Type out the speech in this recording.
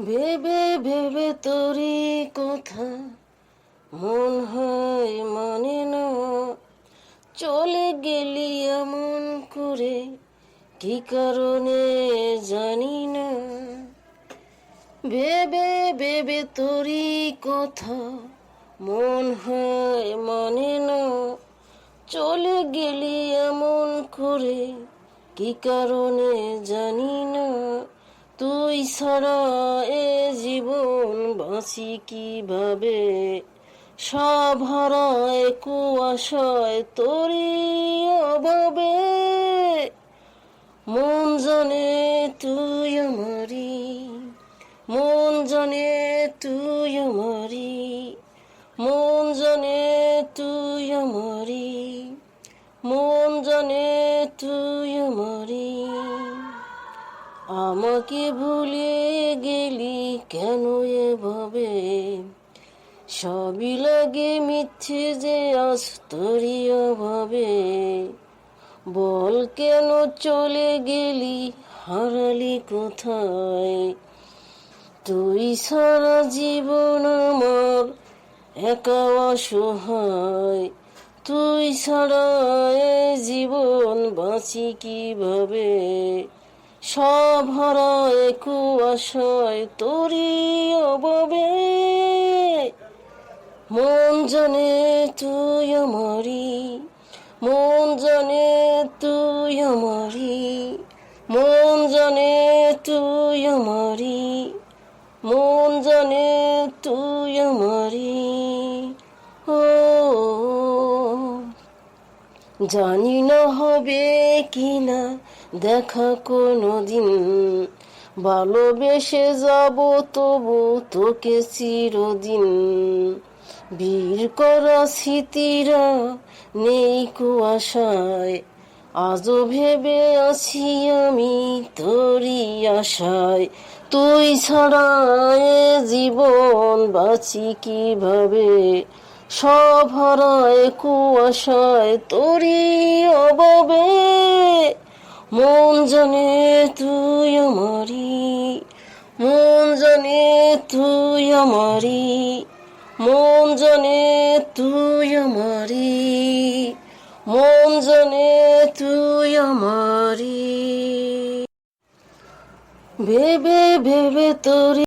ভেবে ভেবে তোরি কথা মন হয় মানে না। চলে গেলি এমন করে, কি কারণে জানি না। ভেবে ভেবে তোরি কথা মন হয় মানে না। চলে গেলি এমন করে, কি কারণে জানি না। তুই ছাড়া এ জীবন বাঁচি কীভাবে? সব হারায় কুয়াশায় তোরই অভাবে। মন জানে তুই আমারি মন জানে তুই আমারি মন জানে তুই আমাকে ভুলে গেলি কেন এভাবে? সবই লাগে মিথ্যে যে আজ তোরই অভাবে। বল কেন চলে গেলি, হারালি কোথায়? তুই সারা জীবন আমার একা অসহায়। তুই ছাড়া জীবন বাঁচি কীভাবে? সব হারায় কুয়াশায় তোরই অভাবে মন জানে তুই আমারি, মন জানে তুই আমারি, মন জানে তুই আমারি, মন জানে তুই আমারি। জানি না হবে কি না দেখা কোনো দিন ভালোবেসে যাব তবু তোকে চিরদিন। বীর করা স্মৃতিরা নেই কুয়াশায়, আজও ভেবে আছি আমি তোরই আশায়। তুই ছাড়া জীবন বাঁচি কীভাবে? সব হারায় কুয়াশায় তোরই অভাবে মন জানে তুই আমারি, মন জানে তুই আমারি, মন জানে তুই আমারি, মন জানে তুই আমারি। ভেবে ভেবে তোর